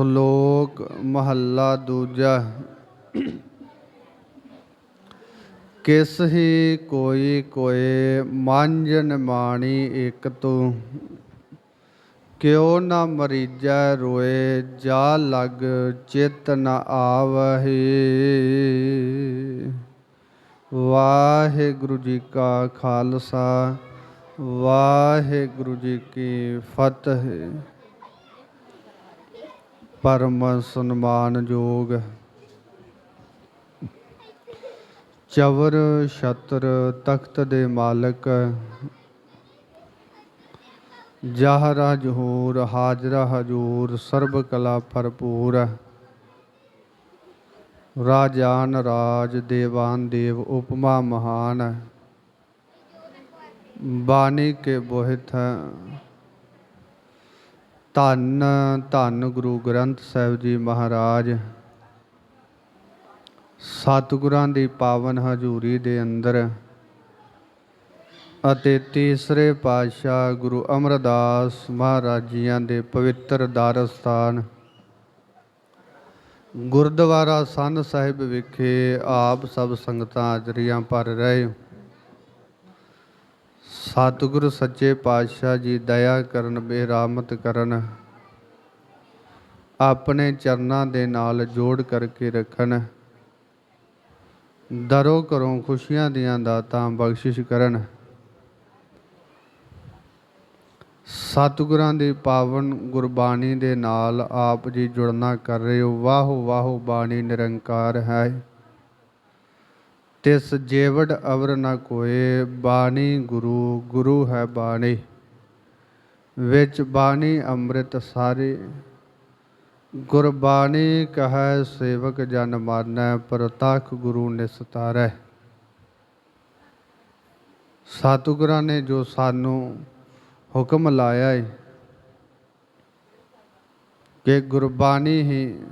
ਸ਼ਲੋਕ ਮਹੱਲਾ ਦੂਜਾ। ਕਿਸ ਹੀ ਕੋਈ ਕੋਏ ਮਾਂਜਨ ਮਾਣੀ ਇਕ ਤੂੰ। ਕਿਉ ਨਾ ਮਰੀਜੈ ਰੋਏ ਜਾ ਲਗ ਚਿਤ ਨ ਆਵਹੀ। ਵਾਹਿਗੁਰੂ ਜੀ ਕਾ ਖਾਲਸਾ, ਵਾਹਿਗੁਰੂ ਜੀ ਕੀ ਫਤਿਹ। ਪਰਮ ਸਨਮਾਨਯੋਗ ਚਵਰ ਛਤਰ ਤਖਤ ਦੇ ਮਾਲਕ ਜਾਹਰਾ ਜਹੂਰ ਹਾਜ਼ਰਾ ਹਜੂਰ, ਸਰਬ ਕਲਾ ਭਰਪੂਰ। ਰਾਜਾਨ ਰਾਜ, ਦੇਵਾਨ ਦੇਵ, ਉਪਮਾ ਮਹਾਨ। ਬਾਣੀ ਕੇ ਬੋਹਿਤ ਧੰਨ ਧੰਨ ਗੁਰੂ ਗ੍ਰੰਥ ਸਾਹਿਬ ਜੀ ਮਹਾਰਾਜ। ਸਤਿਗੁਰਾਂ ਦੀ ਪਾਵਨ ਹਜ਼ੂਰੀ ਦੇ ਅੰਦਰ ਅਤੇ ਤੀਸਰੇ ਪਾਤਸ਼ਾਹ ਗੁਰੂ ਅਮਰਦਾਸ ਮਹਾਰਾਜ ਜੀਆਂ ਦੇ ਪਵਿੱਤਰ ਦਰ ਸਥਾਨ ਗੁਰਦੁਆਰਾ ਸੰਨ ਸਾਹਿਬ ਵਿਖੇ ਆਪ ਸਭ ਸੰਗਤਾਂ ਹਾਜ਼ਰੀਆਂ ਭਰ ਰਹੇ। ਸਤਿਗੁਰ ਸੱਚੇ ਪਾਤਸ਼ਾਹ ਜੀ, ਦਇਆ ਕਰਨ, ਬੇਰਾਮਤ ਕਰਨ, ਆਪਣੇ ਚਰਨਾਂ ਦੇ ਨਾਲ ਜੋੜ ਕਰਕੇ ਰੱਖਣ, ਦਰੋ ਕਰੋ ਖੁਸ਼ੀਆਂ ਦੀਆਂ ਦਾਤਾਂ ਬਖਸ਼ਿਸ਼ ਕਰਨ। ਸਤਿਗੁਰਾਂ ਦੀ ਪਾਵਨ ਗੁਰਬਾਣੀ ਦੇ ਨਾਲ ਆਪ ਜੀ ਜੁੜਨਾ ਕਰ ਰਹੇ ਹੋ। ਵਾਹੋ ਵਾਹੋ ਬਾਣੀ ਨਿਰੰਕਾਰ ਹੈ। ਤਿਸ ਜੇਵੜ ਅਵਰ ਨ ਕੋਏ, ਬਾਣੀ ਗੁਰੂ ਗੁਰੂ ਹੈ ਬਾਣੀ। ਵਿੱਚ ਬਾਣੀ ਅੰਮ੍ਰਿਤ ਸਾਰੇ। ਗੁਰਬਾਣੀ ਕਹੈ, ਸੇਵਕ ਜਨ ਮਾਨੈ, ਪ੍ਰਤਖ ਗੁਰੂ ਨਿਸਤਾਰੈ। ਸਤਿਗੁਰਾਂ ਨੇ ਜੋ ਸਾਨੂੰ ਹੁਕਮ ਲਾਇਆ ਏ, ਕਿ ਗੁਰਬਾਣੀ ਹੀ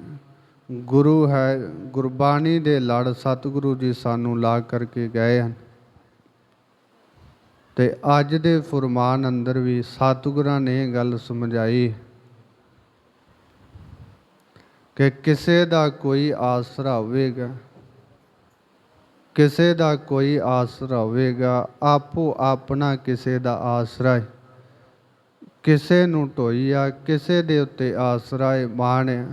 ਗੁਰੂ ਹੈ, ਗੁਰਬਾਣੀ ਦੇ ਲੜ ਸਤਿਗੁਰੂ ਜੀ ਸਾਨੂੰ ਲਾ ਕਰਕੇ ਗਏ ਹਨ। ਤੇ ਅੱਜ ਦੇ ਫਰਮਾਨ ਅੰਦਰ ਵੀ ਸਤਿਗੁਰਾਂ ਨੇ ਇਹ ਗੱਲ ਸਮਝਾਈ ਕਿ ਕਿਸੇ ਦਾ ਕੋਈ ਆਸਰਾ ਹੋਵੇਗਾ, ਕਿਸੇ ਦਾ ਕੋਈ ਆਸਰਾ ਹੋਵੇਗਾ, ਆਪੋ ਆਪਣਾ ਕਿਸੇ ਦਾ ਆਸਰਾ ਹੈ। ਕਿਸੇ ਨੂੰ ਢੋਈਆ, ਕਿਸੇ ਦੇ ਉੱਤੇ ਆਸਰਾ ਹੈ, ਮਾਣਿਆ।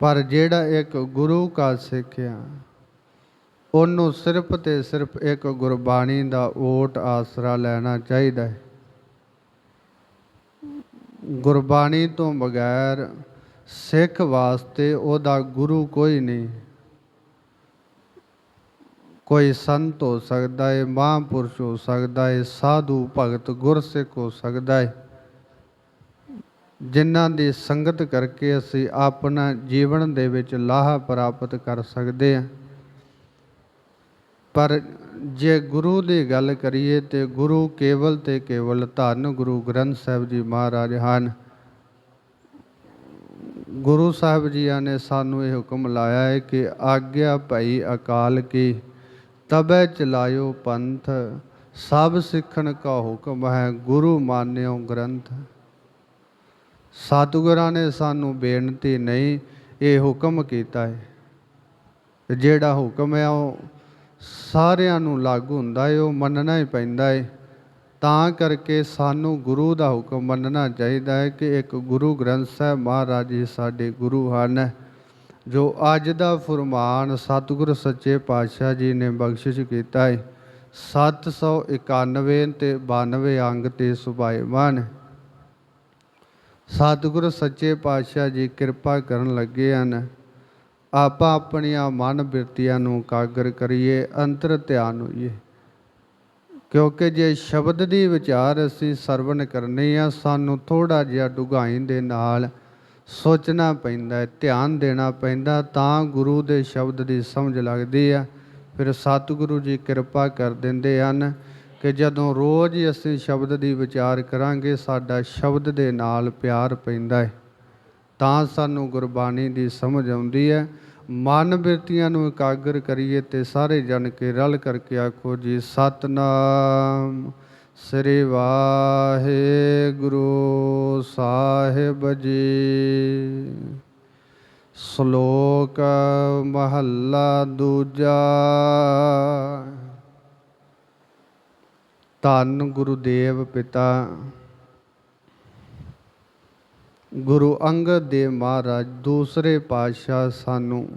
ਪਰ ਜਿਹੜਾ ਇੱਕ ਗੁਰੂ ਕਾ ਸਿੱਖਿਆ ਉਹਨੂੰ ਸਿਰਫ ਤੇ ਸਿਰਫ ਇੱਕ ਗੁਰਬਾਣੀ ਦਾ ਓਟ ਆਸਰਾ ਲੈਣਾ ਚਾਹੀਦਾ ਹੈ। ਗੁਰਬਾਣੀ ਤੋਂ ਬਗੈਰ ਸਿੱਖ ਵਾਸਤੇ ਉਹਦਾ ਗੁਰੂ ਕੋਈ ਨਹੀਂ। ਕੋਈ ਸੰਤ ਹੋ ਸਕਦਾ ਹੈ ਮਹਾਂਪੁਰਸ਼ ਹੋ ਸਕਦਾ ਹੈ ਸਾਧੂ ਭਗਤ ਗੁਰਸਿੱਖ ਹੋ ਸਕਦਾ ਹੈ ਜਿਨ੍ਹਾਂ ਦੀ ਸੰਗਤ ਕਰਕੇ ਅਸੀਂ ਆਪਣਾ ਜੀਵਨ ਦੇ ਵਿੱਚ ਲਾਹਾ ਪ੍ਰਾਪਤ ਕਰ ਸਕਦੇ ਹਾਂ। ਪਰ ਜੇ ਗੁਰੂ ਦੀ ਗੱਲ ਕਰੀਏ ਤੇ ਗੁਰੂ ਕੇਵਲ ਤੇ ਕੇਵਲ ਧੰਨ ਗੁਰੂ ਗ੍ਰੰਥ ਸਾਹਿਬ ਜੀ ਮਹਾਰਾਜ ਹਨ। ਗੁਰੂ ਸਾਹਿਬ ਜੀਆਂ ਨੇ ਸਾਨੂੰ ਇਹ ਹੁਕਮ ਲਾਇਆ ਹੈ ਕਿ ਆਗਿਆ ਭਈ ਅਕਾਲ ਕੀ, ਤਬੈ ਚਲਾਇਓ ਪੰਥ, ਸਭ ਸਿੱਖਣ ਕਾ ਹੁਕਮ ਹੈ ਗੁਰੂ ਮਾਨਿਓ ਗ੍ਰੰਥ। ਸਤਿਗੁਰਾਂ ਨੇ ਸਾਨੂੰ ਬੇਨਤੀ ਨਹੀਂ, ਇਹ ਹੁਕਮ ਕੀਤਾ ਹੈ ਜਿਹੜਾ ਹੁਕਮ ਹੈ, ਉਹ ਸਾਰਿਆਂ ਨੂੰ ਲਾਗੂ ਹੁੰਦਾ ਹੈ ਉਹ ਮੰਨਣਾ ਹੀ ਪੈਂਦਾ ਹੈ ਤਾਂ ਕਰਕੇ ਸਾਨੂੰ ਗੁਰੂ ਦਾ ਹੁਕਮ ਮੰਨਣਾ ਚਾਹੀਦਾ ਹੈ ਕਿ ਇੱਕ ਗੁਰੂ ਗ੍ਰੰਥ ਸਾਹਿਬ ਮਹਾਰਾਜ ਜੀ ਸਾਡੇ ਗੁਰੂ ਹਨ, ਜੋ ਅੱਜ ਦਾ ਫਰਮਾਨ ਸਤਿਗੁਰ ਸੱਚੇ ਪਾਤਸ਼ਾਹ ਜੀ ਨੇ ਬਖਸ਼ਿਸ਼ ਕੀਤਾ ਹੈ 791 ਤੇ 92 ਅੰਗ ਤੇ ਸੁਭਾਇਮਾਨ ਸਤਿਗੁਰ ਸੱਚੇ ਪਾਤਸ਼ਾਹ ਜੀ ਕਿਰਪਾ ਕਰਨ ਲੱਗੇ ਹਨ। ਆਪਾਂ ਆਪਣੀਆਂ ਮਨ ਬਿਰਤੀਆਂ ਨੂੰ ਕਾਗਰ ਕਰੀਏ, ਅੰਤਰ ਧਿਆਨ ਹੋਈਏ। ਕਿਉਂਕਿ ਜੇ ਸ਼ਬਦ ਦੀ ਵਿਚਾਰ ਅਸੀਂ ਸਰਵਣ ਕਰਨੀ ਆ, ਸਾਨੂੰ ਥੋੜਾ ਜਿਹਾ ਡੁਗਾਈ ਦੇ ਨਾਲ ਸੋਚਣਾ ਪੈਂਦਾ ਹੈ, ਧਿਆਨ ਦੇਣਾ ਪੈਂਦਾ, ਤਾਂ ਗੁਰੂ ਦੇ ਸ਼ਬਦ ਦੀ ਸਮਝ ਲੱਗਦੀ ਆ। ਫਿਰ ਸਤਿਗੁਰੂ ਜੀ ਕਿਰਪਾ ਕਰ ਦਿੰਦੇ ਹਨ। ਕਿ ਜਦੋਂ ਰੋਜ਼ ਹੀ ਅਸੀਂ ਸ਼ਬਦ ਦੀ ਵਿਚਾਰ ਕਰਾਂਗੇ, ਸਾਡਾ ਸ਼ਬਦ ਦੇ ਨਾਲ ਪਿਆਰ ਪੈਂਦਾ ਹੈ ਤਾਂ ਸਾਨੂੰ ਗੁਰਬਾਣੀ ਦੀ ਸਮਝ ਆਉਂਦੀ ਹੈ ਮਨ ਬਿਰਤੀਆਂ ਨੂੰ ਇਕਾਗਰ ਕਰੀਏ ਤੇ ਸਾਰੇ ਜਨ ਕੇ ਰਲ ਕਰਕੇ ਆਖੋ ਜੀ, ਸਤਨਾਮ ਸ੍ਰੀ ਵਾਹਿਗੁਰੂ ਸਾਹਿਬ ਜੀ। ਸ਼ਲੋਕ ਮਹੱਲਾ ਦੂਜਾ। ਧੰਨ ਗੁਰੂਦੇਵ ਪਿਤਾ। ਗੁਰੂ ਅੰਗਦ ਦੇਵ ਮਹਾਰਾਜ ਦੂਸਰੇ ਪਾਤਸ਼ਾਹ ਸਾਨੂੰ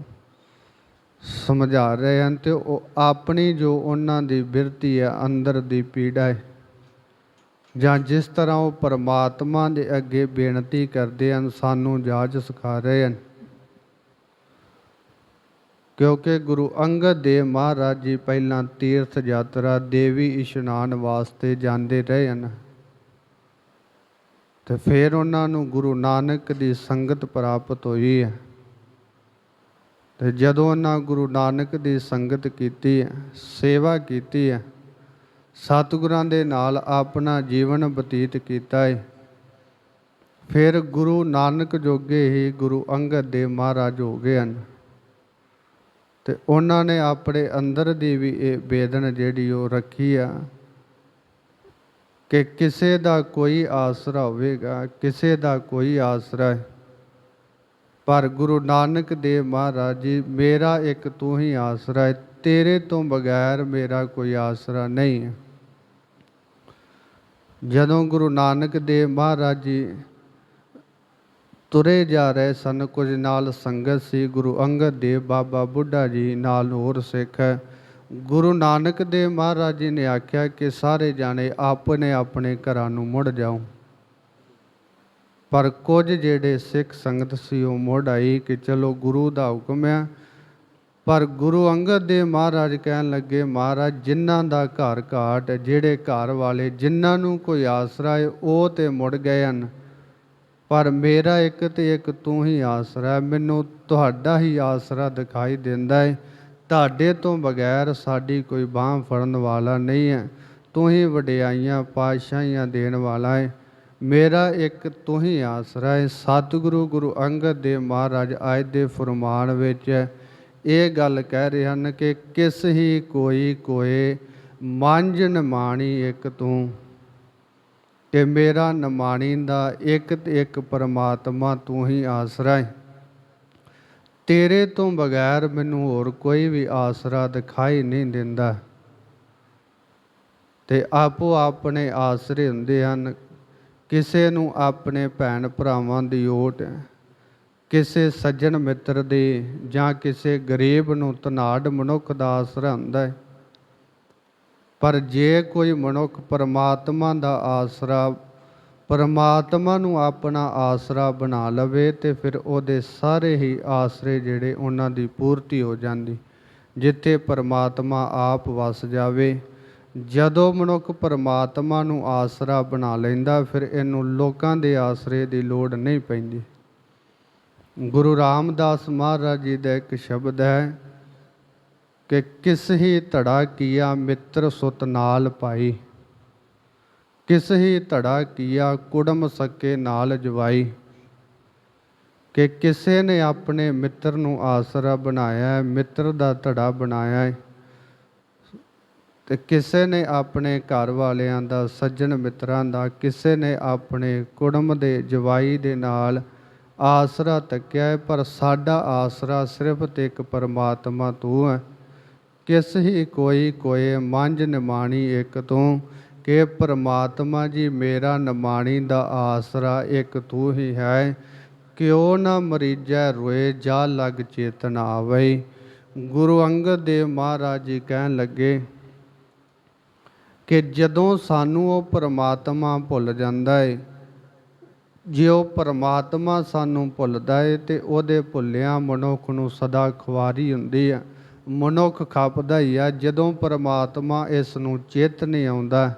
ਸਮਝਾ ਰਹੇ ਹਨ ਤੇ ਉਹ ਆਪਣੀ ਜੋ ਉਹਨਾਂ ਦੀ ਬਿਰਤੀ ਹੈ, ਅੰਦਰ ਦੀ ਪੀੜਾ ਹੈ, ਜਾਂ ਜਿਸ ਤਰ੍ਹਾਂ ਉਹ ਪਰਮਾਤਮਾ ਦੇ ਅੱਗੇ ਬੇਨਤੀ ਕਰਦੇ ਹਨ, ਸਾਨੂੰ ਜਾਚ ਸਿਖਾ ਰਹੇ ਹਨ। ਕਿਉਂਕਿ ਗੁਰੂ ਅੰਗਦ ਦੇਵ ਮਹਾਰਾਜ ਜੀ ਪਹਿਲਾਂ ਤੀਰਥ ਯਾਤਰਾ, ਦੇਵੀ ਇਸ਼ਨਾਨ ਵਾਸਤੇ ਜਾਂਦੇ ਰਹੇ ਹਨ। ਤੇ ਫਿਰ ਉਹਨਾਂ ਨੂੰ ਗੁਰੂ ਨਾਨਕ ਦੀ ਸੰਗਤ ਪ੍ਰਾਪਤ ਹੋਈ ਹੈ। ਤੇ ਜਦੋਂ ਉਹਨਾਂ ਗੁਰੂ ਨਾਨਕ ਦੀ ਸੰਗਤ ਕੀਤੀ ਹੈ, ਸੇਵਾ ਕੀਤੀ ਹੈ, ਸਤਿਗੁਰਾਂ ਦੇ ਨਾਲ ਆਪਣਾ ਜੀਵਨ ਬਤੀਤ ਕੀਤਾ ਹੈ। ਫਿਰ ਗੁਰੂ ਨਾਨਕ ਜੋਗੇ ਹੀ ਗੁਰੂ ਅੰਗਦ ਦੇਵ ਮਹਾਰਾਜ ਹੋ ਗਏ ਹਨ। ਤੇ ਉਹਨਾਂ ਨੇ ਆਪਣੇ ਅੰਦਰ ਦੀ ਵੀ ਇਹ ਬੇਦਨ ਜਿਹੜੀ ਉਹ ਰੱਖੀ ਆ ਕਿ ਕਿਸੇ ਦਾ ਕੋਈ ਆਸਰਾ ਹੋਵੇਗਾ, ਕਿਸੇ ਦਾ ਕੋਈ ਆਸਰਾ ਹੈ। ਪਰ ਗੁਰੂ ਨਾਨਕ ਦੇਵ ਮਹਾਰਾਜ ਜੀ, ਮੇਰਾ ਇੱਕ ਤੂੰ ਹੀ ਆਸਰਾ ਹੈ, ਤੇਰੇ ਤੋਂ ਬਗੈਰ ਮੇਰਾ ਕੋਈ ਆਸਰਾ ਨਹੀਂ ਜਦੋਂ ਗੁਰੂ ਨਾਨਕ ਦੇਵ ਮਹਾਰਾਜ ਜੀ ਤੁਰੇ ਜਾ ਰਹੇ ਸਨ। ਕੁਝ ਨਾਲ ਸੰਗਤ ਸੀ। ਗੁਰੂ ਅੰਗਦ ਦੇਵ ਬਾਬਾ ਬੁੱਢਾ ਜੀ ਨਾਲ ਹੋਰ ਸਿੱਖ ਗੁਰੂ ਨਾਨਕ ਦੇਵ ਮਹਾਰਾਜ ਜੀ ਨੇ ਆਖਿਆ ਕਿ ਸਾਰੇ ਜਾਣੇ ਆਪਣੇ ਆਪਣੇ ਘਰਾਂ ਨੂੰ ਮੁੜ ਜਾਓ। ਪਰ ਕੁਝ ਜਿਹੜੇ ਸਿੱਖ ਸੰਗਤ ਸੀ ਉਹ ਮੁੜ ਆਈ ਕਿ ਚਲੋ ਗੁਰੂ ਦਾ ਹੁਕਮ ਹੈ। ਪਰ ਗੁਰੂ ਅੰਗਦ ਦੇਵ ਮਹਾਰਾਜ ਕਹਿਣ ਲੱਗੇ, ਮਹਾਰਾਜ, ਜਿਨ੍ਹਾਂ ਦਾ ਘਰ ਘਾਟ, ਜਿਹੜੇ ਘਰ ਵਾਲੇ ਜਿਨ੍ਹਾਂ ਨੂੰ ਕੋਈ ਆਸਰਾ ਹੈ, ਉਹ ਤੇ ਮੁੜ ਗਏ ਹਨ। ਪਰ ਮੇਰਾ ਇੱਕ ਤੇ ਇੱਕ ਤੂੰ ਹੀ ਆਸਰਾ ਮੈਨੂੰ ਤੁਹਾਡਾ ਹੀ ਆਸਰਾ ਦਿਖਾਈ ਦਿੰਦਾ ਹੈ ਤੁਹਾਡੇ ਤੋਂ ਬਗੈਰ ਸਾਡੀ ਕੋਈ ਬਾਹ ਫੜਨ ਵਾਲਾ ਨਹੀਂ ਹੈ। ਤੂੰ ਹੀ ਵਡਿਆਈਆਂ, ਪਾਤਸ਼ਾਹੀਆਂ ਦੇਣ ਵਾਲਾ ਹੈ ਮੇਰਾ ਇੱਕ ਤੂੰ ਹੀ ਆਸਰਾ ਹੈ ਸਤਿਗੁਰੂ ਗੁਰੂ ਅੰਗਦ ਦੇਵ ਮਹਾਰਾਜ ਅੱਜ ਦੇ ਫਰਮਾਨ ਵਿੱਚ ਇਹ ਗੱਲ ਕਹਿ ਰਹੇ ਹਨ ਕਿ ਕਿਸ ਹੀ ਕੋਈ ਕੋਏ ਮੰਝ ਨਮਾਣੀ ਇੱਕ ਤੂੰ। ਕਿ ਮੇਰਾ ਨਮਾਣੀ ਦਾ ਇੱਕ ਤੇ ਇੱਕ ਪਰਮਾਤਮਾ ਤੂੰ ਹੀ ਆਸਰਾ ਹੈ ਤੇਰੇ ਤੋਂ ਬਗੈਰ ਮੈਨੂੰ ਹੋਰ ਕੋਈ ਵੀ ਆਸਰਾ ਦਿਖਾਈ ਨਹੀਂ ਦਿੰਦਾ। ਤੇ ਆਪੋ ਆਪਣੇ ਆਸਰੇ ਹੁੰਦੇ ਹਨ। ਕਿਸੇ ਨੂੰ ਆਪਣੇ ਭੈਣ ਭਰਾਵਾਂ ਦੀ ਓਟ, ਕਿਸੇ ਸੱਜਣ ਮਿੱਤਰ ਦੇ ਜਾਂ ਕਿਸੇ ਗਰੀਬ ਨੂੰ ਤਨਾੜ ਮਨੁੱਖ ਦਾ ਆਸਰਾ ਹੁੰਦਾ ਹੈ ਪਰ ਜੇ ਕੋਈ ਮਨੁੱਖ ਪਰਮਾਤਮਾ ਦਾ ਆਸਰਾ, ਪਰਮਾਤਮਾ ਨੂੰ ਆਪਣਾ ਆਸਰਾ ਬਣਾ ਲਵੇ ਤੇ ਫਿਰ ਉਹਦੇ ਸਾਰੇ ਹੀ ਆਸਰੇ ਜਿਹੜੇ ਉਹਨਾਂ ਦੀ ਪੂਰਤੀ ਹੋ ਜਾਂਦੀ, ਜਿੱਥੇ ਪਰਮਾਤਮਾ ਆਪ ਵਸ ਜਾਵੇ। ਜਦੋਂ ਮਨੁੱਖ ਪਰਮਾਤਮਾ ਨੂੰ ਆਸਰਾ ਬਣਾ ਲੈਂਦਾ, ਫਿਰ ਇਹਨੂੰ ਲੋਕਾਂ ਦੇ ਆਸਰੇ ਦੀ ਲੋੜ ਨਹੀਂ ਪੈਂਦੀ। ਗੁਰੂ ਰਾਮਦਾਸ ਮਹਾਰਾਜ ਜੀ ਦਾ ਇੱਕ ਸ਼ਬਦ ਹੈ ਕਿ ਕਿਸ ਹੀ ਧੜਾ ਕੀਆ ਮਿੱਤਰ ਸੁਤ ਨਾਲ ਪਾਈ? ਕਿਸ ਹੀ ਧੜਾ ਕੀਆ ਕੁੜਮ ਸਕੇ ਨਾਲ ਜਵਾਈ? ਕਿ ਕਿਸੇ ਨੇ ਆਪਣੇ ਮਿੱਤਰ ਨੂੰ ਆਸਰਾ ਬਣਾਇਆ ਹੈ ਮਿੱਤਰ ਦਾ ਧੜਾ ਬਣਾਇਆ ਹੈ ਤੇ ਕਿਸੇ ਨੇ ਆਪਣੇ ਘਰ ਵਾਲਿਆਂ ਦਾ, ਸੱਜਣ ਮਿੱਤਰਾਂ ਦਾ, ਕਿਸੇ ਨੇ ਆਪਣੇ ਕੁੜਮ ਦੇ, ਜਵਾਈ ਦੇ ਨਾਲ ਆਸਰਾ ਤੱਕਿਆ ਹੈ ਪਰ ਸਾਡਾ ਆਸਰਾ ਸਿਰਫ ਤੇ ਇੱਕ ਪਰਮਾਤਮਾ ਤੂੰ ਹੈ ਕਿਸ ਹੀ ਕੋਈ ਕੋਏ ਮੰਜ ਨਿਮਾਣੀ ਇੱਕ ਤੂੰ, ਕਿ ਪਰਮਾਤਮਾ ਜੀ ਮੇਰਾ ਨਿਮਾਣੀ ਦਾ ਆਸਰਾ ਇੱਕ ਤੂੰ ਹੀ ਹੈ। ਕਿਉ ਨਾ ਮਰੀਜੈ ਰੋਏ ਜਾ ਲਗ ਚੇਤਨ ਆਵੇ ਗੁਰੂ ਅੰਗਦ ਦੇਵ ਮਹਾਰਾਜ ਜੀ ਕਹਿਣ ਲੱਗੇ, ਕਿ ਜਦੋਂ ਸਾਨੂੰ ਉਹ ਪਰਮਾਤਮਾ ਭੁੱਲ ਜਾਂਦਾ ਹੈ ਜੇ ਉਹ ਪਰਮਾਤਮਾ ਸਾਨੂੰ ਭੁੱਲਦਾ ਹੈ ਤੇ ਉਹਦੇ ਭੁੱਲਿਆਂ ਮਨੁੱਖ ਨੂੰ ਸਦਾ ਖੁਆਰੀ ਹੁੰਦੀ ਹੈ ਮਨੁੱਖ ਖਪਦਾ ਹੀ ਆ, ਜਦੋਂ ਪਰਮਾਤਮਾ ਇਸ ਨੂੰ ਚਿੱਤ ਨਹੀਂ ਆਉਂਦਾ,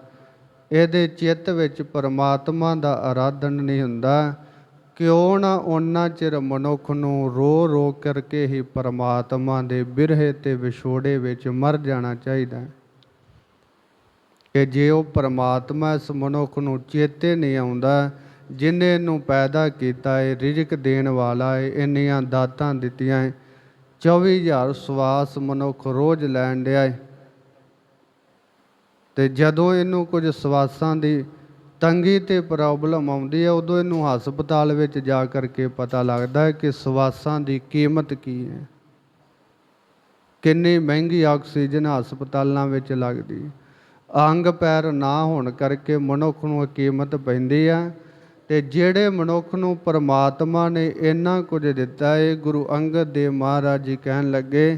ਇਹਦੇ ਚਿੱਤ ਵਿੱਚ ਪਰਮਾਤਮਾ ਦਾ ਆਰਾਧਨ ਨਹੀਂ ਹੁੰਦਾ। ਕਿਉਂ ਨਾ ਉਹਨਾਂ ਚਿਰ ਮਨੁੱਖ ਨੂੰ ਰੋ ਰੋ ਕਰਕੇ ਹੀ ਪਰਮਾਤਮਾ ਦੇ ਬਿਰਹੇ ਤੇ ਵਿਛੋੜੇ ਵਿੱਚ ਮਰ ਜਾਣਾ ਚਾਹੀਦਾ ਹੈ। ਕਿ ਜੇ ਉਹ ਪਰਮਾਤਮਾ ਇਸ ਮਨੁੱਖ ਨੂੰ ਚੇਤੇ ਨਹੀਂ ਆਉਂਦਾ, ਜਿਨੇ ਨੂੰ ਪੈਦਾ ਕੀਤਾ ਹੈ ਰਿਜ਼ਕ ਦੇਣ ਵਾਲਾ ਹੈ ਇੰਨੀਆਂ ਦਾਤਾਂ ਦਿੱਤੀਆਂ ਹੈ 24000 ਸਵਾਸ ਮਨੁੱਖ ਰੋਜ਼ ਲੈਣ ਡਿਆ ਹੈ ਤੇ ਜਦੋਂ ਇਹਨੂੰ ਕੁਝ ਸਵਾਸਾਂ ਦੀ ਤੰਗੀ ਤੇ ਪ੍ਰੋਬਲਮ ਆਉਂਦੀ ਹੈ, ਉਦੋਂ ਇਹਨੂੰ ਹਸਪਤਾਲ ਵਿੱਚ ਜਾ ਕਰਕੇ ਪਤਾ ਲੱਗਦਾ ਹੈ ਕਿ ਸਵਾਸਾਂ ਦੀ ਕੀਮਤ ਕੀ ਹੈ। ਕਿੰਨੀ ਮਹਿੰਗੀ ਆਕਸੀਜਨ ਹਸਪਤਾਲਾਂ ਵਿੱਚ ਲੱਗਦੀ। ਅੰਗ ਪੈਰ ਨਾ ਹੋਣ ਕਰਕੇ ਮਨੁੱਖ ਨੂੰ ਕੀਮਤ ਪੈਂਦੀ ਆ ਤੇ ਜਿਹੜੇ ਮਨੁੱਖ ਨੂੰ ਪਰਮਾਤਮਾ ਨੇ ਇੰਨਾ ਕੁਝ ਦਿੱਤਾ ਹੈ ਗੁਰੂ ਅੰਗਦ ਦੇਵ ਮਹਾਰਾਜ ਜੀ ਕਹਿਣ ਲੱਗੇ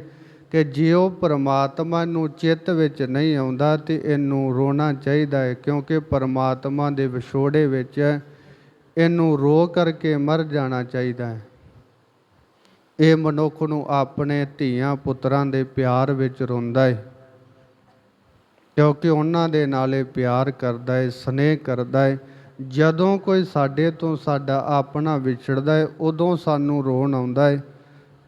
ਕਿ ਜੇ ਉਹ ਪਰਮਾਤਮਾ ਨੂੰ ਚਿੱਤ ਵਿੱਚ ਨਹੀਂ ਆਉਂਦਾ ਤੇ ਇਹਨੂੰ ਰੋਣਾ ਚਾਹੀਦਾ ਹੈ ਕਿਉਂਕਿ ਪਰਮਾਤਮਾ ਦੇ ਵਿਛੋੜੇ ਵਿੱਚ ਇਹਨੂੰ ਰੋ ਕਰਕੇ ਮਰ ਜਾਣਾ ਚਾਹੀਦਾ ਹੈ ਇਹ ਮਨੁੱਖ ਨੂੰ ਆਪਣੇ ਧੀਆਂ ਪੁੱਤਰਾਂ ਦੇ ਪਿਆਰ ਵਿੱਚ ਰੋਂਦਾ ਹੈ ਕਿਉਂਕਿ ਉਹਨਾਂ ਦੇ ਨਾਲੇ ਪਿਆਰ ਕਰਦਾ ਹੈ ਸਨੇਹ ਕਰਦਾ ਹੈ ਜਦੋਂ ਕੋਈ ਸਾਡੇ ਤੋਂ ਸਾਡਾ ਆਪਣਾ ਵਿਛੜਦਾ ਹੈ ਉਦੋਂ ਸਾਨੂੰ ਰੋਣ ਆਉਂਦਾ ਹੈ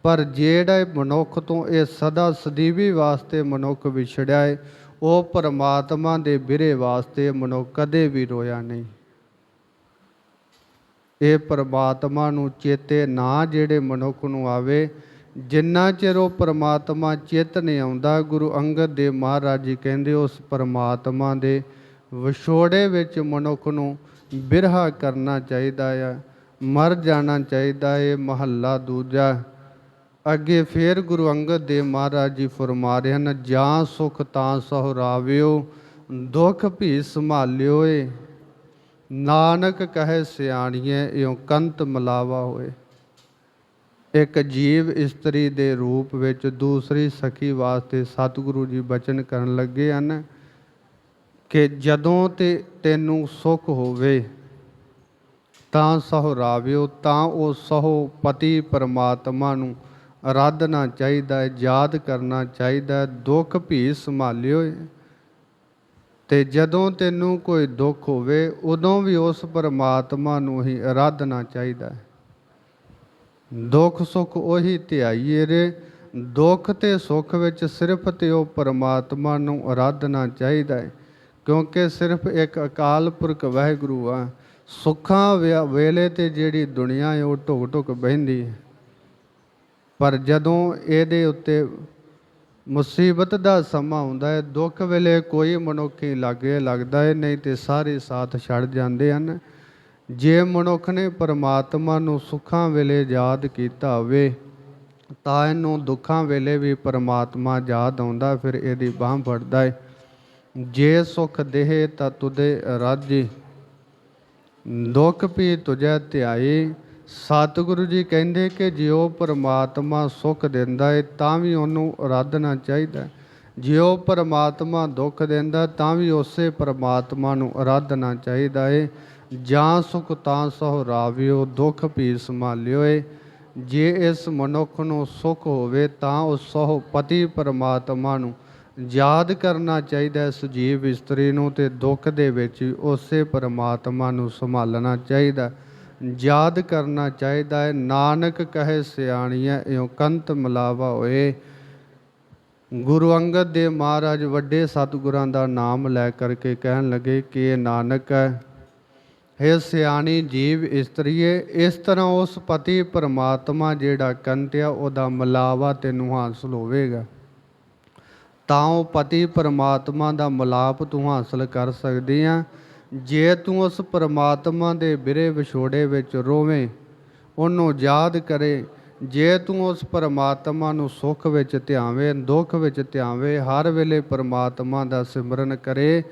ਪਰ ਜਿਹੜਾ ਮਨੁੱਖ ਤੋਂ ਇਹ ਸਦਾ ਸਦੀਵੀ ਵਾਸਤੇ ਮਨੁੱਖ ਵਿਛੜਿਆ ਹੈ ਉਹ ਪਰਮਾਤਮਾ ਦੇ ਬਿਰੇ ਵਾਸਤੇ ਮਨੁੱਖ ਕਦੇ ਵੀ ਰੋਇਆ ਨਹੀਂ। ਇਹ ਪਰਮਾਤਮਾ ਨੂੰ ਚੇਤੇ ਨਾ ਜਿਹੜੇ ਮਨੁੱਖ ਨੂੰ ਆਵੇ, ਜਿੰਨਾ ਚਿਰ ਉਹ ਪਰਮਾਤਮਾ ਚੇਤ ਨਹੀਂ ਆਉਂਦਾ, ਗੁਰੂ ਅੰਗਦ ਦੇਵ ਮਹਾਰਾਜ ਜੀ ਕਹਿੰਦੇ, ਉਸ ਪਰਮਾਤਮਾ ਦੇ ਵਿਛੋੜੇ ਵਿੱਚ ਮਨੁੱਖ ਨੂੰ ਬਿਰਹਾ ਕਰਨਾ ਚਾਹੀਦਾ ਆ, ਮਰ ਜਾਣਾ ਚਾਹੀਦਾ ਏ ਮਹੱਲਾ ਦੂਜਾ। ਅੱਗੇ ਫੇਰ ਗੁਰੂ ਅੰਗਦ ਦੇਵ ਮਹਾਰਾਜ ਜੀ ਫਰਮਾ ਰਹੇ ਹਨ, ਜਾਂ ਸੁਖ ਤਾਂ ਸਹੁਰਾਵਿਓ ਦੁੱਖ ਭੀ ਸੰਭਾਲਿਓ ਏ। ਨਾਨਕ ਕਹੇ ਸਿਆਣੀਏ, ਇਉ ਕੰਤ ਮਲਾਵਾ ਹੋਏ। ਇੱਕ ਜੀਵ ਇਸਤਰੀ ਦੇ ਰੂਪ ਵਿੱਚ ਦੂਸਰੀ ਸਖੀ ਵਾਸਤੇ ਸਤਿਗੁਰੂ ਜੀ ਬਚਨ ਕਰਨ ਲੱਗੇ ਹਨ। ਕਿ ਜਦੋਂ ਤੇ ਤੈਨੂੰ ਸੁਖ ਹੋਵੇ, ਤਾਂ ਸਹਰਾਵਿਓ ਤਾਂ ਉਹ ਸਹੋ ਪਤੀ ਪਰਮਾਤਮਾ ਨੂੰ ਆਰਾਧਨਾ ਚਾਹੀਦਾ ਹੈ, ਯਾਦ ਕਰਨਾ ਚਾਹੀਦਾ ਹੈ, ਦੁੱਖ ਭੀ ਸੰਭਾਲਿਓ ਏ। ਤੇ ਜਦੋਂ ਤੈਨੂੰ ਕੋਈ ਦੁੱਖ ਹੋਵੇ, ਉਦੋਂ ਵੀ ਉਸ ਪਰਮਾਤਮਾ ਨੂੰ ਹੀ ਆਰਾਧਨਾ ਚਾਹੀਦਾ ਹੈ ਦੁੱਖ ਸੁੱਖ ਉਹੀ ਧਿਆਈਏ ਰੇ, ਦੁੱਖ ਤੇ ਸੁੱਖ ਵਿੱਚ ਸਿਰਫ ਤੇ ਉਹ ਪਰਮਾਤਮਾ ਨੂੰ ਆਰਾਧਨਾ ਚਾਹੀਦਾ ਹੈ ਕਿਉਂਕਿ ਸਿਰਫ ਇੱਕ ਅਕਾਲ ਪੁਰਖ ਵਾਹਿਗੁਰੂ ਆ, ਸੁੱਖਾਂ ਵੇ- ਵੇਲੇ ਤੇ ਜਿਹੜੀ ਦੁਨੀਆ ਹੈ ਉਹ ਢੁਕ ਢੁਕ ਬਹਿੰਦੀ ਹੈ ਪਰ ਜਦੋਂ ਇਹਦੇ ਉੱਤੇ ਮੁਸੀਬਤ ਦਾ ਸਮਾਂ ਆਉਂਦਾ ਹੈ ਦੁੱਖ ਵੇਲੇ ਕੋਈ ਮਨੁੱਖੀ ਲਾਗੇ ਲੱਗਦਾ ਹੈ ਨਹੀਂ ਤੇ ਸਾਰੇ ਸਾਥ ਛੱਡ ਜਾਂਦੇ ਹਨ। ਜੇ ਮਨੁੱਖ ਨੇ ਪਰਮਾਤਮਾ ਨੂੰ ਸੁੱਖਾਂ ਵੇਲੇ ਯਾਦ ਕੀਤਾ ਹੋਵੇ, ਤਾਂ ਇਹਨੂੰ ਦੁੱਖਾਂ ਵੇਲੇ ਵੀ ਪਰਮਾਤਮਾ ਯਾਦ ਆਉਂਦਾ, ਫਿਰ ਇਹਦੀ ਬਾਹ ਫੜਦਾ ਹੈ ਜੇ ਸੁਖ ਦੇਹ ਤਾਂ ਤੁਦੇ ਰਾਜੀ। ਦੁੱਖ ਵੀ ਤੁਝੈ ਧਿਆਈ। ਸਤਿਗੁਰੂ ਜੀ ਕਹਿੰਦੇ ਕਿ ਜਿਉ ਪਰਮਾਤਮਾ ਸੁਖ ਦਿੰਦਾ ਏ, ਤਾਂ ਵੀ ਉਹਨੂੰ ਆਰਾਧਨਾ ਚਾਹੀਦਾ। ਹੈ। ਜਿਉ ਪਰਮਾਤਮਾ ਦੁੱਖ ਦਿੰਦਾ, ਤਾਂ ਵੀ ਉਸੇ ਪਰਮਾਤਮਾ ਨੂੰ ਆਰਾਧਨਾ ਚਾਹੀਦਾ ਏ। ਜਾਂ ਸੁਖ ਤਾਂ ਸਹੁਰਾਵਿਓ ਦੁੱਖ ਵੀ ਸੰਭਾਲਿਓ ਏ। ਜੇ ਇਸ ਮਨੁੱਖ ਨੂੰ ਸੁਖ ਹੋਵੇ, ਤਾਂ ਉਹ ਸਹੁ ਪਤੀ ਪਰਮਾਤਮਾ ਨੂੰ ਯਾਦ ਕਰਨਾ ਚਾਹੀਦਾ ਹੈ ਸੁਜੀਵ ਇਸਤਰੀ ਨੂੰ ਤੇ ਦੁੱਖ ਦੇ ਵਿੱਚ ਉਸੇ ਪਰਮਾਤਮਾ ਨੂੰ ਸੰਭਾਲਣਾ ਚਾਹੀਦਾ ਯਾਦ ਕਰਨਾ ਚਾਹੀਦਾ ਹੈ, ਨਾਨਕ ਕਹੇ ਸਿਆਣੀਆਂ ਇਉ ਕੰਤ ਮਲਾਵਾ ਹੋਏ। ਗੁਰੂ ਅੰਗਦ ਦੇਵ ਮਹਾਰਾਜ ਵੱਡੇ ਸਤਿਗੁਰਾਂ ਦਾ ਨਾਮ ਲੈ ਕਰਕੇ ਕਹਿਣ ਲੱਗੇ ਕਿ ਇਹ ਨਾਨਕ ਹੈ। ਹੈ ਸਿਆਣੀ ਜੀਵ ਇਸਤਰੀਏ, ਇਸ ਤਰ੍ਹਾਂ ਉਸ ਪਤੀ ਪਰਮਾਤਮਾ ਜਿਹੜਾ ਕੰਤਿਆ ਉਹਦਾ ਮਲਾਵਾ ਤੈਨੂੰ ਹਾਸਲ ਹੋਵੇਗਾ ਤਾਂ ਉਹ ਪਤੀ ਪਰਮਾਤਮਾ ਦਾ ਮਲਾਪ ਤੂੰ ਹਾਸਲ ਕਰ ਸਕਦੀ ਆ। ਜੇ ਤੂੰ ਉਸ ਪਰਮਾਤਮਾ ਦੇ ਬਿਰੇ ਵਿਛੋੜੇ ਵਿੱਚ ਰੋਵੇਂ, ਉਹਨੂੰ ਯਾਦ ਕਰੇ। ਜੇ ਤੂੰ ਉਸ ਪਰਮਾਤਮਾ ਨੂੰ ਸੁੱਖ ਵਿੱਚ ਧਿਆਵੇਂ, ਦੁੱਖ ਵਿੱਚ ਧਿਆਵੇਂ, ਹਰ ਵੇਲੇ ਪਰਮਾਤਮਾ ਦਾ ਸਿਮਰਨ ਕਰੇ,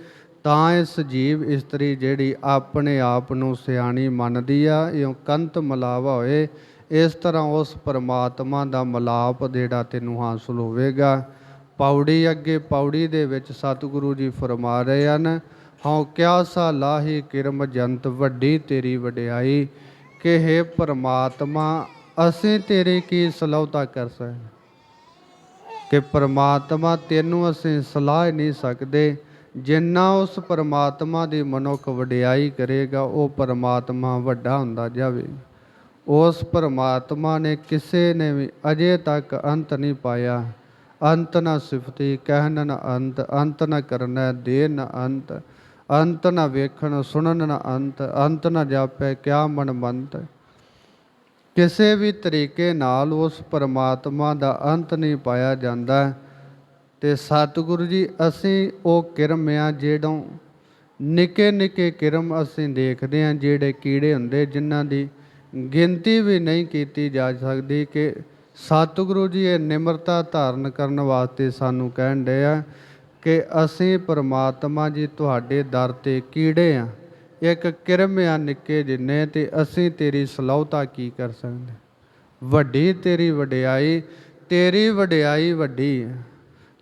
ਤਾਂ ਇਸ ਜੀਵ ਇਸਤਰੀ ਜਿਹੜੀ ਆਪਣੇ ਆਪ ਨੂੰ ਸਿਆਣੀ ਮੰਨਦੀ ਆ, ਇਉਂ ਕੰਤ ਮਲਾਵਾ ਹੋਏ, ਇਸ ਤਰ੍ਹਾਂ ਉਸ ਪਰਮਾਤਮਾ ਦਾ ਮਲਾਪ ਜਿਹੜਾ ਤੈਨੂੰ ਹਾਸਲ ਹੋਵੇਗਾ। ਪੌੜੀ ਅੱਗੇ ਪੌੜੀ ਦੇ ਵਿੱਚ ਸਤਿਗੁਰੂ ਜੀ ਫਰਮਾ ਰਹੇ ਹਨ। ਹਉ ਕਿਆ ਸਾ ਲਾਹੀ ਕਿਰਮ ਜੰਤ ਵੱਡੀ ਤੇਰੀ ਵਡਿਆਈ। ਕਿ ਹੈ ਪਰਮਾਤਮਾ, ਅਸੀਂ ਤੇਰੇ ਕੀ ਸਲਾਹਤਾ ਕਰ ਸਕਦੇ ਕਿ ਪਰਮਾਤਮਾ, ਤੈਨੂੰ ਅਸੀਂ ਸਲਾਹ ਨਹੀਂ ਸਕਦੇ। ਜਿੰਨਾ ਉਸ ਪਰਮਾਤਮਾ ਦੀ ਮਨੁੱਖ ਵਡਿਆਈ ਕਰੇਗਾ, ਉਹ ਪਰਮਾਤਮਾ ਵੱਡਾ ਹੁੰਦਾ ਜਾਵੇ। ਉਸ ਪਰਮਾਤਮਾ ਨੇ ਕਿਸੇ ਨੇ ਵੀ ਅਜੇ ਤੱਕ ਅੰਤ ਨਹੀਂ ਪਾਇਆ। ਅੰਤ ਨ ਸਿਫਤੀ ਕਹਿਨ ਨ ਅੰਤ ਅੰਤ ਨ ਕਰਨਾ, ਦੇ ਨ ਅੰਤ ਅੰਤ ਨ ਵੇਖਣ, ਸੁਣਨ ਨ ਅੰਤ ਅੰਤ ਨ ਜਾਪੈ, ਕਿਆ ਮਨ ਮੰਤ। ਕਿਸੇ ਵੀ ਤਰੀਕੇ ਨਾਲ ਉਸ ਪਰਮਾਤਮਾ ਦਾ ਅੰਤ ਨਹੀਂ ਪਾਇਆ ਜਾਂਦਾ, ਤੇ ਸਤਿਗੁਰੂ ਜੀ, ਅਸੀਂ ਉਹ ਕਿਰਮ ਆ ਜਿਹੜੋਂ ਨਿੱਕੇ ਨਿੱਕੇ ਕਿਰਮ ਅਸੀਂ ਦੇਖਦੇ ਹਾਂ, ਜਿਹੜੇ ਕੀੜੇ ਹੁੰਦੇ, ਜਿਨ੍ਹਾਂ ਦੀ ਗਿਣਤੀ ਵੀ ਨਹੀਂ ਕੀਤੀ ਜਾ ਸਕਦੀ ਕਿ ਸਤਿਗੁਰੂ ਜੀ, ਇਹ ਨਿਮਰਤਾ ਧਾਰਨ ਕਰਨ ਵਾਸਤੇ ਸਾਨੂੰ ਕਹਿਣ ਡਏ ਆ ਕਿ ਅਸੀਂ ਪਰਮਾਤਮਾ ਜੀ ਤੁਹਾਡੇ ਦਰ ਤੇ ਕੀੜੇ ਆ। ਇੱਕ ਕਿਰਮ ਆ ਨਿੱਕੇ ਜਿੰਨੇ ਤੇ ਅਸੀਂ ਤੇਰੀ ਸਲਾਹਤਾ ਕੀ ਕਰ ਸਕਦੇ? ਵੱਡੀ ਤੇਰੀ ਵਡਿਆਈ ਤੇਰੀ ਵਡਿਆਈ ਵੱਡੀ ਹੈ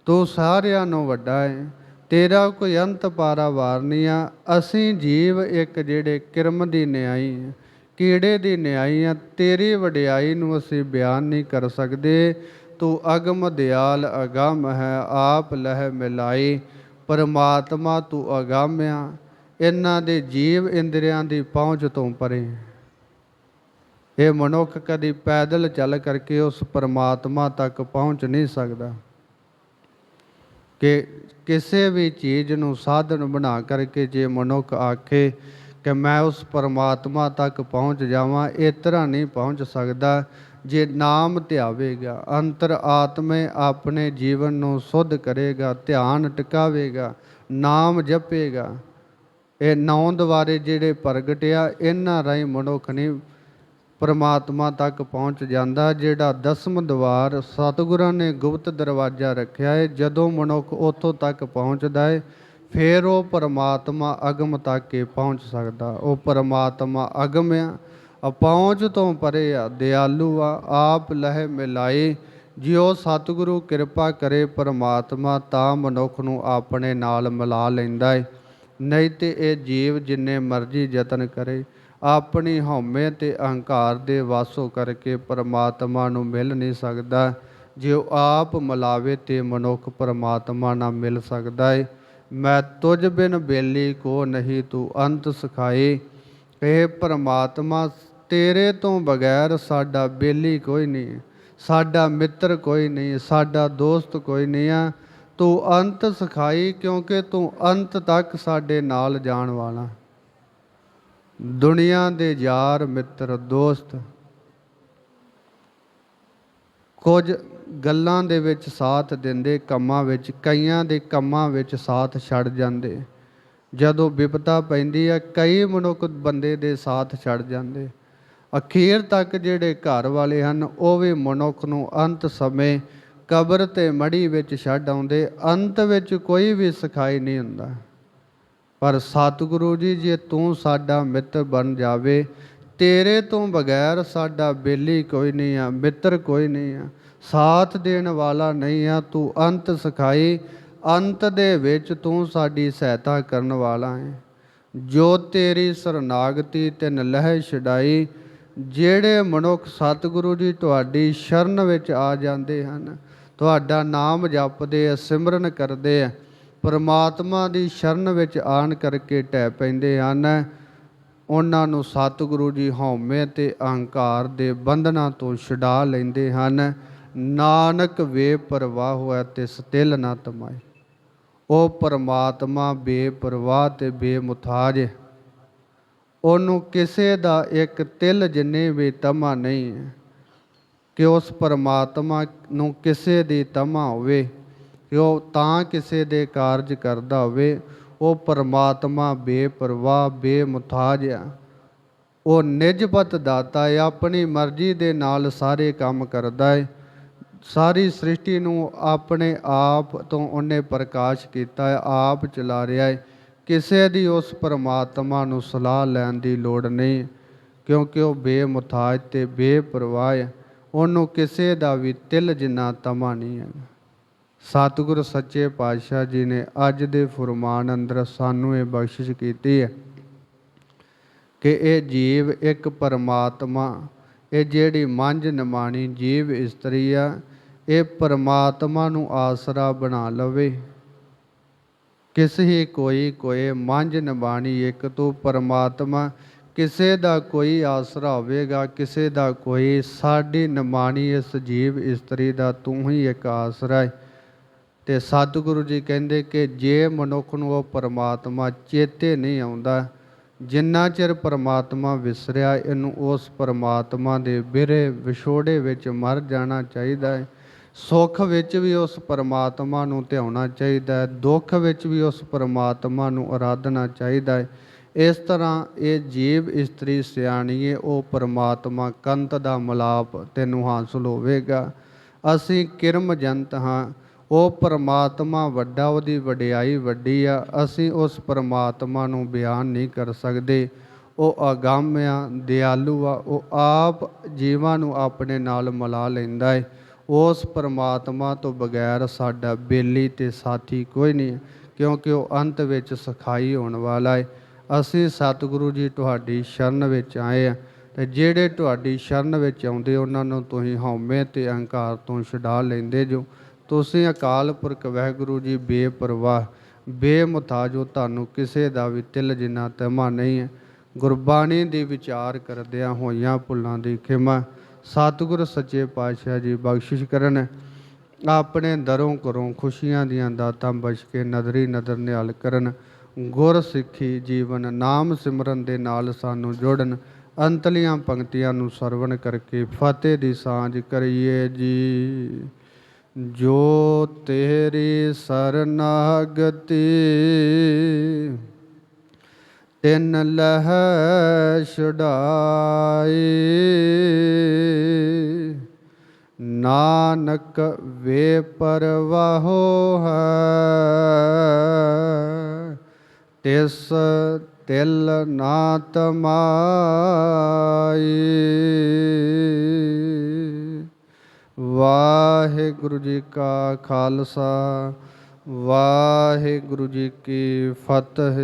ਤੂੰ ਸਾਰਿਆਂ ਨੂੰ ਵੱਡਾ ਹੈ ਤੇਰਾ ਕੋਈ ਅੰਤ ਪਾਰਾਵਾਰ ਨਹੀਂ ਆ। ਅਸੀਂ ਜੀਵ ਇੱਕ ਜਿਹੜੇ ਕਿਰਮ ਦੀ ਨਿਆਈ ਕੀੜੇ ਦੀ ਨਿਆਈ ਆ, ਤੇਰੀ ਵਡਿਆਈ ਨੂੰ ਅਸੀਂ ਬਿਆਨ ਨਹੀਂ ਕਰ ਸਕਦੇ। ਤੂੰ ਅਗਮ ਦਿਆਲ ਅਗਮ ਹੈ, ਆਪ ਲਹਿ ਮਿਲਾਈ। ਪਰਮਾਤਮਾ ਤੂੰ ਅਗਮ ਆ, ਇਹਨਾਂ ਦੇ ਜੀਵ ਇੰਦਰੀਆਂ ਦੀ ਪਹੁੰਚ ਤੋਂ ਪਰੇ। ਇਹ ਮਨੁੱਖ ਕਦੀ ਪੈਦਲ ਚੱਲ ਕਰਕੇ ਉਸ ਪਰਮਾਤਮਾ ਤੱਕ ਪਹੁੰਚ ਨਹੀਂ ਸਕਦਾ। ਕਿ ਕਿਸੇ ਵੀ ਚੀਜ਼ ਨੂੰ ਸਾਧਨ ਬਣਾ ਕਰਕੇ ਜੇ ਮਨੁੱਖ ਆਖੇ ਕਿ ਮੈਂ ਉਸ ਪਰਮਾਤਮਾ ਤੱਕ ਪਹੁੰਚ ਜਾਵਾਂ ਇਸ ਤਰ੍ਹਾਂ ਨਹੀਂ ਪਹੁੰਚ ਸਕਦਾ ਜੇ ਨਾਮ ਧਿਆਵੇਗਾ ਅੰਤਰ ਆਤਮੇ ਆਪਣੇ ਜੀਵਨ ਨੂੰ ਸੁਧ ਕਰੇਗਾ, ਧਿਆਨ ਟਿਕਾਵੇਗਾ, ਨਾਮ ਜਪੇਗਾ। ਇਹ ਨੌਂ ਦੁਆਰੇ ਜਿਹੜੇ ਪ੍ਰਗਟ ਆ, ਇਹਨਾਂ ਰਾਹੀਂ ਮਨੁੱਖ ਨਹੀਂ ਪਰਮਾਤਮਾ ਤੱਕ ਪਹੁੰਚ ਜਾਂਦਾ, ਜਿਹੜਾ ਦਸਮ ਦਵਾਰ ਸਤਿਗੁਰਾਂ ਨੇ ਗੁਪਤ ਦਰਵਾਜ਼ਾ ਰੱਖਿਆ ਹੈ ਜਦੋਂ ਮਨੁੱਖ ਉੱਥੋਂ ਤੱਕ ਪਹੁੰਚਦਾ ਹੈ ਫਿਰ ਉਹ ਪਰਮਾਤਮਾ ਅਗਮ ਤੱਕ ਕੇ ਪਹੁੰਚ ਸਕਦਾ। ਉਹ ਪਰਮਾਤਮਾ ਅਗਮ ਆ ਪਹੁੰਚ ਤੋਂ ਪਰੇ ਆ, ਦਿਆਲੂ ਆ, ਆਪ ਲਹਿ ਮਿਲਾਏ। ਜਿਉ ਸਤਿਗੁਰੂ ਕਿਰਪਾ ਕਰੇ ਪਰਮਾਤਮਾ, ਤਾਂ ਮਨੁੱਖ ਨੂੰ ਆਪਣੇ ਨਾਲ ਮਿਲਾ ਲੈਂਦਾ ਏ। ਨਹੀਂ ਤੇ ਇਹ ਜੀਵ ਜਿੰਨੇ ਮਰਜ਼ੀ ਯਤਨ ਕਰੇ, ਆਪਣੀ ਹਉਮੈ ਤੇ ਅਹੰਕਾਰ ਦੇ ਵਾਸੋ ਕਰਕੇ ਪਰਮਾਤਮਾ ਨੂੰ ਮਿਲ ਨਹੀਂ ਸਕਦਾ। ਜੇ ਉਹ ਆਪ ਮਿਲਾਵੇ ਤੇ ਮਨੁੱਖ ਪਰਮਾਤਮਾ ਨਾਲ ਮਿਲ ਸਕਦਾ ਹੈ ਮੈਂ ਤੁਝ ਬਿਨ ਬੇਲੀ ਕੋ ਨਹੀਂ ਤੂੰ ਅੰਤ ਸਿਖਾਏ। ਇਹ ਪਰਮਾਤਮਾ ਤੇਰੇ ਤੋਂ ਬਗੈਰ ਸਾਡਾ ਬੇਲੀ ਕੋਈ ਨਹੀਂ, ਸਾਡਾ ਮਿੱਤਰ ਕੋਈ ਨਹੀਂ, ਸਾਡਾ ਦੋਸਤ ਕੋਈ ਨਹੀਂ ਆ। ਤੂੰ ਅੰਤ ਸਿਖਾਈ ਕਿਉਂਕਿ ਤੂੰ ਅੰਤ ਤੱਕ ਸਾਡੇ ਨਾਲ ਜਾਣ ਵਾਲਾ। ਦੁਨੀਆ ਦੇ ਯਾਰ ਮਿੱਤਰ ਦੋਸਤ, ਕੁਝ ਗੱਲਾਂ ਦੇ ਵਿੱਚ ਸਾਥ ਦਿੰਦੇ, ਕੰਮਾਂ ਵਿੱਚ, ਕਈਆਂ ਦੇ ਕੰਮਾਂ ਵਿੱਚ ਸਾਥ ਛੱਡ ਜਾਂਦੇ। ਜਦੋਂ ਵਿਪਤਾ ਪੈਂਦੀ ਹੈ, ਕਈ ਮਨੁੱਖ ਬੰਦੇ ਦੇ ਸਾਥ ਛੱਡ ਜਾਂਦੇ। ਅਖੀਰ ਤੱਕ ਜਿਹੜੇ ਘਰ ਵਾਲੇ ਹਨ, ਉਹ ਵੀ ਮਨੁੱਖ ਨੂੰ ਅੰਤ ਸਮੇਂ ਕਬਰ ਤੇ ਮੜੀ ਵਿੱਚ ਛੱਡ ਆਉਂਦੇ। ਅੰਤ ਵਿੱਚ ਕੋਈ ਵੀ ਸਿਖਾਈ ਨਹੀਂ ਹੁੰਦਾ। ਪਰ ਸਤਿਗੁਰੂ ਜੀ, ਜੇ ਤੂੰ ਸਾਡਾ ਮਿੱਤਰ ਬਣ ਜਾਵੇ ਤੇਰੇ ਤੋਂ ਬਗੈਰ ਸਾਡਾ ਬੇਲੀ ਕੋਈ ਨਹੀਂ ਆ, ਮਿੱਤਰ ਕੋਈ ਨਹੀਂ ਆ। ਸਾਥ ਦੇਣ ਵਾਲਾ ਨਹੀਂ ਆ, ਤੂੰ ਅੰਤ ਸਿਖਾਈ, ਅੰਤ ਦੇ ਵਿੱਚ ਤੂੰ ਸਾਡੀ ਸਹਾਇਤਾ ਕਰਨ ਵਾਲਾ ਹੈ ਜੋ ਤੇਰੀ ਸਰਨਾਗਤੀ ਤਿਨ ਲਹਿ ਛਡਾਈ, ਜਿਹੜੇ ਮਨੁੱਖ ਸਤਿਗੁਰੂ ਜੀ ਤੁਹਾਡੀ ਸ਼ਰਨ ਵਿੱਚ ਆ ਜਾਂਦੇ ਹਨ, ਤੁਹਾਡਾ ਨਾਮ ਜਪਦੇ ਆ ਸਿਮਰਨ ਕਰਦੇ ਆ, ਪਰਮਾਤਮਾ ਦੀ ਸ਼ਰਨ ਵਿੱਚ ਆਣ ਕਰਕੇ ਟਹਿ ਪੈਂਦੇ ਹਨ। ਉਹਨਾਂ ਨੂੰ ਸਤਿਗੁਰੂ ਜੀ ਹਉਮੈ ਤੇ ਅਹੰਕਾਰ ਦੇ ਬੰਧਨਾਂ ਤੋਂ ਛਡਾ ਲੈਂਦੇ ਹਨ। ਨਾਨਕ ਵੇ ਪਰਵਾਹ ਹੋਇਆ ਤੇ ਸਤਿਲ ਨਾ ਤਮਾਏ। ਉਹ ਪਰਮਾਤਮਾ ਬੇਪਰਵਾਹ ਤੇ ਬੇਮੁਥਾਜ ਹੈ। ਉਹਨੂੰ ਕਿਸੇ ਦਾ ਇੱਕ ਤਿਲ ਜਿੰਨੇ ਵੀ ਤਮਾ ਨਹੀਂ ਹੈ, ਕਿ ਉਸ ਪਰਮਾਤਮਾ ਨੂੰ ਕਿਸੇ ਦੀ ਤਮਾ ਹੋਵੇ, ਕਿ ਉਹ ਤਾਂ ਕਿਸੇ ਦੇ ਕਾਰਜ ਕਰਦਾ ਹੋਵੇ ਉਹ ਪਰਮਾਤਮਾ ਬੇਪਰਵਾਹ ਬੇਮੁਤਾਜ ਆ। ਉਹ ਨਿਜਪਤ ਦਾਤਾ ਹੈ ਆਪਣੀ ਮਰਜ਼ੀ ਦੇ ਨਾਲ ਸਾਰੇ ਕੰਮ ਕਰਦਾ ਹੈ ਸਾਰੀ ਸ੍ਰਿਸ਼ਟੀ ਨੂੰ ਆਪਣੇ ਆਪ ਤੋਂ ਉਹਨੇ ਪ੍ਰਕਾਸ਼ ਕੀਤਾ ਹੈ ਆਪ ਚਲਾ ਰਿਹਾ ਹੈ ਕਿਸੇ ਦੀ ਉਸ ਪਰਮਾਤਮਾ ਨੂੰ ਸਲਾਹ ਲੈਣ ਦੀ ਲੋੜ ਨਹੀਂ, ਕਿਉਂਕਿ ਉਹ ਬੇਮੁਤਾਜ ਤੇ ਬੇਪਰਵਾਹ ਹੈ ਉਹਨੂੰ ਕਿਸੇ ਦਾ ਵੀ ਤਿਲ ਜਿੰਨਾ ਤਮਾ ਨਹੀਂ ਹੈ ਸਤਿਗੁਰ ਸੱਚੇ ਪਾਤਸ਼ਾਹ ਜੀ ਨੇ ਅੱਜ ਦੇ ਫੁਰਮਾਨ ਅੰਦਰ ਸਾਨੂੰ ਇਹ ਬਖਸ਼ਿਸ਼ ਕੀਤੀ ਹੈ ਕਿ ਇਹ ਜੀਵ ਇੱਕ ਪਰਮਾਤਮਾ, ਇਹ ਜਿਹੜੀ ਮੰਝ ਨਿਮਾਣੀ ਜੀਵ ਇਸਤਰੀ ਆ, ਇਹ ਪਰਮਾਤਮਾ ਨੂੰ ਆਸਰਾ ਬਣਾ ਲਵੇ। ਕਿਸੇ ਹੀ ਕੋਈ ਕੋਏ ਮੰਝ ਨਿਬਾਣੀ ਇੱਕ ਤੂੰ ਪਰਮਾਤਮਾ, ਕਿਸੇ ਦਾ ਕੋਈ ਆਸਰਾ ਹੋਵੇਗਾ, ਕਿਸੇ ਦਾ ਕੋਈ, ਸਾਡੀ ਨਿਮਾਣੀ ਇਸ ਜੀਵ ਇਸਤਰੀ ਦਾ ਤੂੰ ਹੀ ਇੱਕ ਆਸਰਾ ਹੈ। ਤੇ ਸਤਿਗੁਰੂ ਜੀ ਕਹਿੰਦੇ ਕਿ ਜੇ ਮਨੁੱਖ ਨੂੰ ਉਹ ਪਰਮਾਤਮਾ ਚੇਤੇ ਨਹੀਂ ਆਉਂਦਾ, ਜਿੰਨਾ ਚਿਰ ਪਰਮਾਤਮਾ ਵਿਸਰਿਆ, ਇਹਨੂੰ ਉਸ ਪਰਮਾਤਮਾ ਦੇ ਬਿਰੇ ਵਿਛੋੜੇ ਵਿੱਚ ਮਰ ਜਾਣਾ ਚਾਹੀਦਾ ਹੈ। ਸੁੱਖ ਵਿੱਚ ਵੀ ਉਸ ਪਰਮਾਤਮਾ ਨੂੰ ਧਿਆਉਣਾ ਚਾਹੀਦਾ ਹੈ, ਦੁੱਖ ਵਿੱਚ ਵੀ ਉਸ ਪਰਮਾਤਮਾ ਨੂੰ ਆਰਾਧਨਾ ਚਾਹੀਦਾ ਹੈ। ਇਸ ਤਰ੍ਹਾਂ ਇਹ ਜੀਵ ਇਸਤਰੀ ਸਿਆਣੀਏ, ਉਹ ਪਰਮਾਤਮਾ ਕੰਤ ਦਾ ਮਲਾਪ ਤੈਨੂੰ ਹਾਸਲ ਹੋਵੇਗਾ। ਅਸੀਂ ਕਿਰਮ ਜੰਤ ਹਾਂ ਉਹ ਪਰਮਾਤਮਾ ਵੱਡਾ, ਉਹਦੀ ਵਡਿਆਈ ਵੱਡੀ ਆ। ਅਸੀਂ ਉਸ ਪਰਮਾਤਮਾ ਨੂੰ ਬਿਆਨ ਨਹੀਂ ਕਰ ਸਕਦੇ। ਉਹ ਅਗੰਮ ਆ, ਦਿਆਲੂ ਆ। ਉਹ ਆਪ ਜੀਵਾਂ ਨੂੰ ਆਪਣੇ ਨਾਲ ਮਿਲਾ ਲੈਂਦਾ ਹੈ ਉਸ ਪਰਮਾਤਮਾ ਤੋਂ ਬਗੈਰ ਸਾਡਾ ਬੇਲੀ ਤੇ ਸਾਥੀ ਕੋਈ ਨਹੀਂ, ਕਿਉਂਕਿ ਉਹ ਅੰਤ ਵਿੱਚ ਸਖਾਈ ਹੋਣ ਵਾਲਾ ਹੈ ਅਸੀਂ ਸਤਿਗੁਰੂ ਜੀ ਤੁਹਾਡੀ ਸ਼ਰਨ ਵਿੱਚ ਆਏ ਆ ਤੇ ਜਿਹੜੇ ਤੁਹਾਡੀ ਸ਼ਰਨ ਵਿੱਚ ਆਉਂਦੇ, ਉਹਨਾਂ ਨੂੰ ਤੁਸੀਂ ਹਉਮੈ ਤੇ ਅਹੰਕਾਰ ਤੋਂ ਛੁਡਾ ਲੈਂਦੇ ਜੋ। ਤੁਸੀਂ ਅਕਾਲ ਪੁਰਖ ਵਾਹਿਗੁਰੂ ਜੀ ਬੇਪਰਵਾਹ ਬੇਮੁਤਾਜ ਹੋ ਤੁਹਾਨੂੰ ਕਿਸੇ ਦਾ ਵੀ ਤਿਲ ਜਿੰਨਾ ਤਮਾ ਨਹੀਂ ਹੈ। ਗੁਰਬਾਣੀ ਦੀ ਵਿਚਾਰ ਕਰਦਿਆਂ ਹੋਈਆਂ ਭੁੱਲਾਂ ਦੀ ਖਿਮਾ, ਸਤਿਗੁਰ ਸੱਚੇ ਪਾਤਸ਼ਾਹ ਜੀ ਬਖਸ਼ਿਸ਼ ਕਰਨ। ਆਪਣੇ ਦਰੋਂ ਕਰੋਂ ਖੁਸ਼ੀਆਂ ਦੀਆਂ ਦਾਤਾਂ ਬਚ ਕੇ ਨਦਰੀ ਨਦਰ ਨਿਹਾਲ ਕਰਨ। ਗੁਰ ਸਿੱਖੀ ਜੀਵਨ, ਨਾਮ ਸਿਮਰਨ ਦੇ ਨਾਲ ਸਾਨੂੰ ਜੋੜਨ। ਅੰਤਲੀਆਂ ਪੰਕਤੀਆਂ ਨੂੰ ਸਰਵਣ ਕਰਕੇ ਫਤਿਹ ਦੀ ਸਾਂਝ ਕਰੀਏ ਜੀ। ਜੋ ਤੇਰੀ ਸਰਨਾਗਤੀ ਤਿੰਨ ਲਹ ਛੁਡਾਈ। ਨਾਨਕ ਵੇ ਪਰਵਾਹੋ ਹੈ ਤਿਸ ਤਿਲ ਨਾ ਤਮਾਈ। ਵਾਹਿਗੁਰੂ ਜੀ ਕਾ ਖਾਲਸਾ ਵਾਹਿਗੁਰੂ ਜੀ ਕੀ ਫਤਿਹ।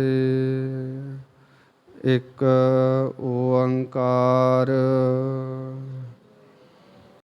ਇੱਕ ਓੰਕਾਰ